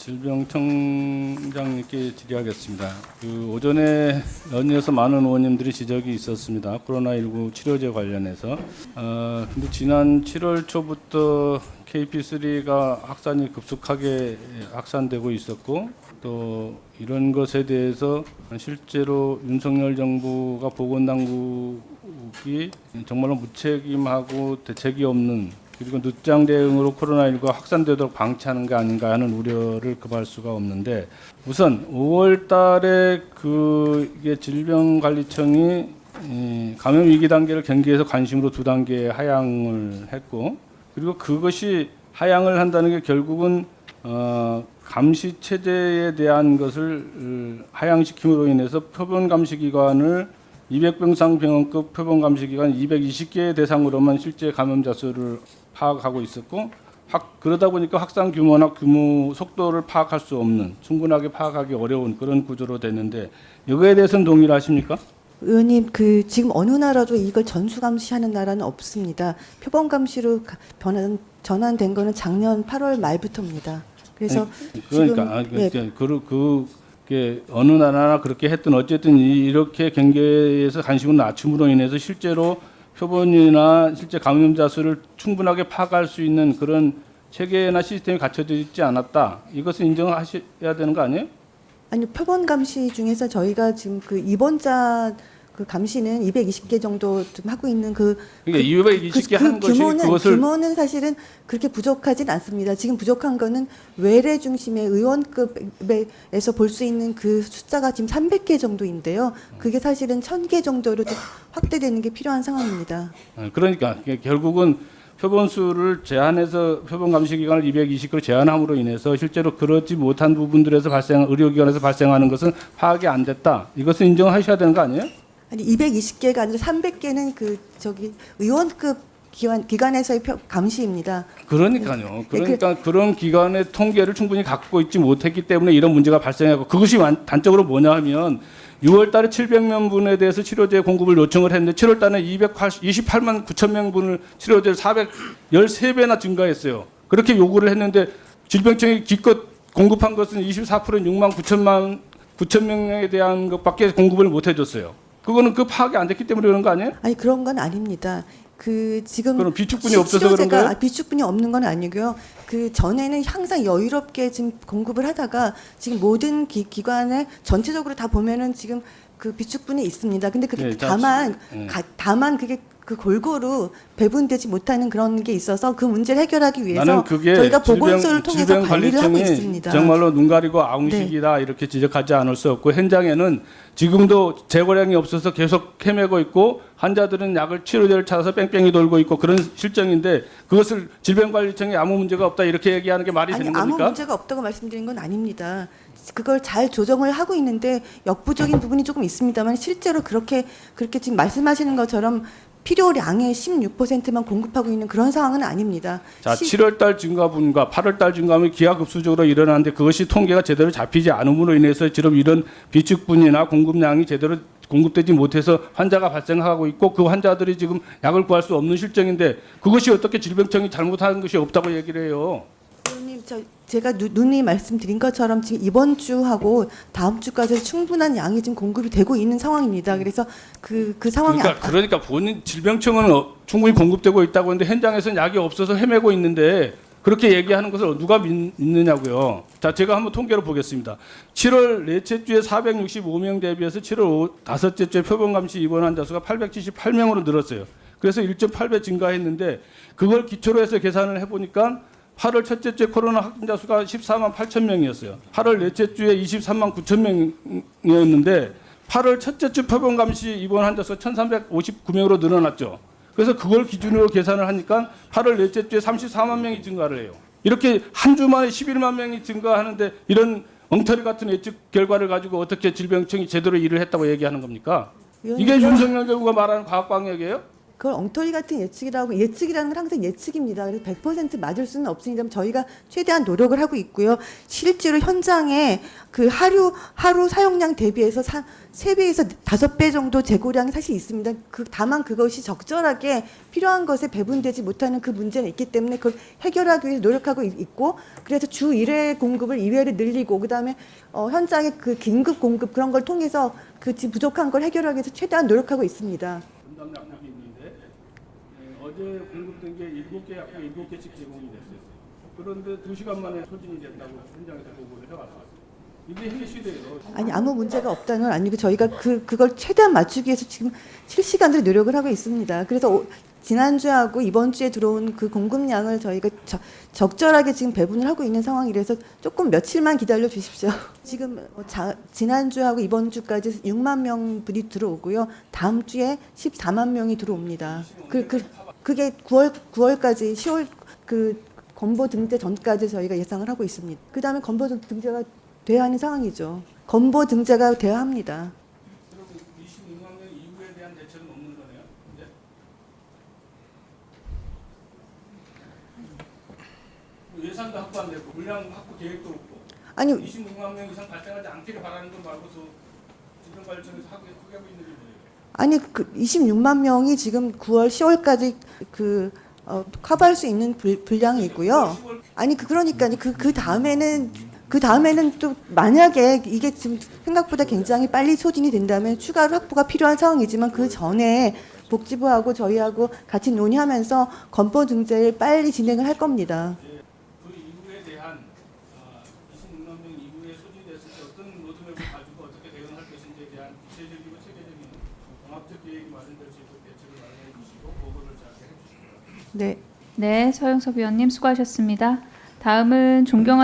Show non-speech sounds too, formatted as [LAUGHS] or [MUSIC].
질병청장님께 질의하겠습니다. 그 오전에 연이어서 많은 의원님들이 지적이 있었습니다. 코로나19 치료제 관련해서. 어, 근데 지난 7월 초부터 KP3가 확산이 급속하게 확산되고 있었고 또 이런 것에 대해서 실제로 윤석열 정부가 보건당국이 정말로 무책임하고 대책이 없는 그리고 늦장 대응으로 코로나19가 확산되도록 방치하는 게 아닌가 하는 우려를 금할 수가 없는데 우선 5월 달에 그 이게 질병관리청이 이 감염 위기 단계를 경계해서 관심으로 두 단계 하향을 했고 그리고 그것이 하향을 한다는 게 결국은 어, 감시 체제에 대한 것을 어, 하향시킴으로 인해서 표본 감시 기관을 200병상 병원급 표본 감시 기관 220개 대상으로만 실제 감염자 수를 파악하고 있었고 확, 그러다 보니까 확산 규모나 규모 속도를 파악할 수 없는 충분하게 파악하기 어려운 그런 구조로 됐는데 이거에 대해서는 동의를 하십니까? 의원님, 그 지금 어느 나라도 이걸 전수 감시하는 나라는 없습니다. 표본 감시로 가- 변환 전환된 거는 작년 8월 말부터입니다. 그래서 그러니까 아, 지금, 예. 그, 그, 그, 그 어느 나라나 그렇게 했든 어쨌든 이- 이렇게 경계에서 관심을 낮춤으로 인해서 실제로 표본이나 실제 감염자 수를 충분하게 파악할 수 있는 그런 체계나 시스템이 갖춰져 있지 않았다. 이것은 인정하셔야 되는 거 아니에요? 아니 표본 감시 중에서 저희가 지금 그 입원자 그 감시는 220개 정도 좀 하고 있는 그 그러니까 220개 그, 한 것이 규모는 그것을 규모는 사실은 그렇게 부족하진 않습니다. 지금 부족한 거는 외래 중심의 의원급에서 볼 수 있는 그 숫자가 지금 300개 정도인데요. 그게 사실은 1000개 정도로 좀 확대되는 게 필요한 상황입니다. 어, 그러니까 결국은 표본 수를 제한해서 표본 감시 기간을 220으로 제한함으로 인해서 실제로 그렇지 못한 부분들에서 발생 의료기관에서 발생하는 것은 파악이 안 됐다. 이것은 인정하셔야 되는 거 아니에요? 아니 220개가 아니라 300개는 그 저기 의원급 기관 기관에서의 표- 감시입니다. 그러니까요. 그 그러니까 그런 기관의 통계를 충분히 갖고 있지 못했기 때문에 이런 문제가 발생하고 그것이 완- 단적으로 뭐냐 하면 6월 달에 700명 분에 대해서 치료제 공급을 요청을 했는데 7월 달에 228만 9천 명 분을 치료제를 413배나 증가했어요. 그렇게 요구를 했는데 질병청이 기껏 공급한 것은 24%인 6만 9천만 9천 명에 대한 것밖에 공급을 못 해줬어요. 그거는 그 파악이 안 됐기 때문에 그런 거 아니에요? 아니 그런 건 아닙니다. 그 지금 그럼 비축분이 치- 없어서 그런 거예요? 아, 비축분이 없는 건 아니고요. 그 전에는 항상 여유롭게 지금 공급을 하다가 지금 모든 기, 기관에 전체적으로 다 보면은 지금 그 비축분이 있습니다. 근데 그 네, 자, 다만 예. 가- 다만 그게 그 골고루 배분되지 못하는 그런 게 있어서 그 문제를 해결하기 위해서 저희가 보건소를 통해서 관리를 하고 있습니다. 네. 정말로 눈 가리고 아웅식이다 이렇게 지적하지 않을 수 없고 현장에는 지금도 재고량이 없어서 계속 헤매고 있고 환자들은 약을 치료제를 찾아서 뺑뺑이 돌고 있고 그런 실정인데 그것을 질병관리청이 아무 문제가 없다 이렇게 얘기하는 게 말이 아니 되는 아무 겁니까? 문제가 없다고 말씀드린 건 아닙니다. 그걸 잘 조정을 하고 있는데 역부족인 부분이 조금 있습니다만 실제로 그렇게 그렇게 지금 말씀하시는 것처럼 필요량의 16%만 공급하고 있는 그런 상황은 아닙니다. 자, 시- 7월 달 증가분과 8월 달 증가분이 기하급수적으로 일어나는데 그것이 통계가 제대로 잡히지 않음으로 인해서 지금 이런 비축분이나 공급량이 제대로 공급되지 못해서 환자가 발생하고 있고 그 환자들이 지금 약을 구할 수 없는 실정인데 그것이 어떻게 질병청이 잘못한 것이 없다고 얘기를 해요. 의원님, 저 제가 누, 누님 말씀드린 것처럼 지금 이번 주하고 다음 주까지 충분한 양이 지금 공급이 되고 있는 상황입니다. 그래서 그 그 상황이 그러니까 아- 그러니까 본인 질병청은 어, 충분히 공급되고 있다고 하는데 현장에서는 약이 없어서 헤매고 있는데 그렇게 얘기하는 것을 누가 믿, 믿느냐고요. 자, 제가 한번 통계로 보겠습니다. 7월 넷째 주에 465명 대비해서 7월 오- 다섯째 주에 표본 감시 입원 환자 수가 878명으로 늘었어요. 그래서 1.8배 증가했는데 그걸 기초로 해서 계산을 해 보니까 8월 첫째 주에 코로나 확진자 수가 14만 8천 명이었어요. 8월 넷째 주에 23만 9천 명이었는데 8월 첫째 주 표본 감시 입원 환자 수가 1,359명으로 늘어났죠. 그래서 그걸 기준으로 계산을 하니까 8월 넷째 주에 34만 명이 증가를 해요. 이렇게 한 주 만에 11만 명이 증가하는데 이런 엉터리 같은 예측 결과를 가지고 어떻게 질병청이 제대로 일을 했다고 얘기하는 겁니까? 이게 윤석열 정부가 말하는 과학 방역이에요? 그걸 엉터리 같은 예측이라고 예측이라는 건 항상 예측입니다. 그래서 100% 맞을 수는 없으니까 저희가 최대한 노력을 하고 있고요. 실제로 현장에 그 하루 하루 사용량 대비해서 사, 3배에서 5배 정도 재고량이 사실 있습니다. 그 다만 그것이 적절하게 필요한 것에 배분되지 못하는 그 문제는 있기 때문에 그걸 해결하기 위해서 노력하고 있- 있고 그래서 주 1회 공급을 2회를 늘리고 그다음에 어, 현장의 그 긴급 공급 그런 걸 통해서 그 부족한 걸 해결하기 위해서 최대한 노력하고 있습니다. 분담 약국이 있는데 예, 어제 공급된 게 7개 약국 7개씩 제공이 됐어요. 그런데 2시간 만에 소진이 됐다고 현장에서 보고를 해왔어요. 아니 아무 문제가 없다는 건 아니고 저희가 그 그걸 최대한 맞추기 위해서 지금 실시간으로 노력을 하고 있습니다. 그래서 오- 지난주하고 이번 주에 들어온 그 공급량을 저희가 저- 적절하게 지금 배분을 하고 있는 상황이라서 조금 며칠만 기다려 주십시오. [LAUGHS] 지금 어, 자, 지난주하고 이번 주까지 6만 명 분이 들어오고요. 다음 주에 14만 명이 들어옵니다. 그, 그 그게 9월 9월까지 10월 그 건보 등재 전까지 저희가 예상을 하고 있습니다. 그다음에 건보 등재가 돼야 하는 상황이죠. 건보 등재가 돼야 합니다. 그럼 26만 명 이후에 대한 대책은 없는 거네요. 이제 뭐 예산도 확보 안 되고 물량 확보 계획도 없고 아니 26만 명 이상 발생하지 않기를 바라는 것 말고 또 질병관리청에서 하고 하고 있는 게 뭐예요? 아니 그 26만 명이 지금 9월 10월까지 그 어, 커버할 수 있는 불, 분량이 있고요. 아니 그 그러니까 그그 다음에는 그 다음에는 또 만약에 이게 지금 생각보다 굉장히 빨리 소진이 된다면 추가로 확보가 필요한 상황이지만 그 전에 복지부하고 저희하고 같이 논의하면서 건보 등재를 빨리 진행을 할 겁니다. 네. 네, 서영석 위원님 수고하셨습니다. 다음은 존경하는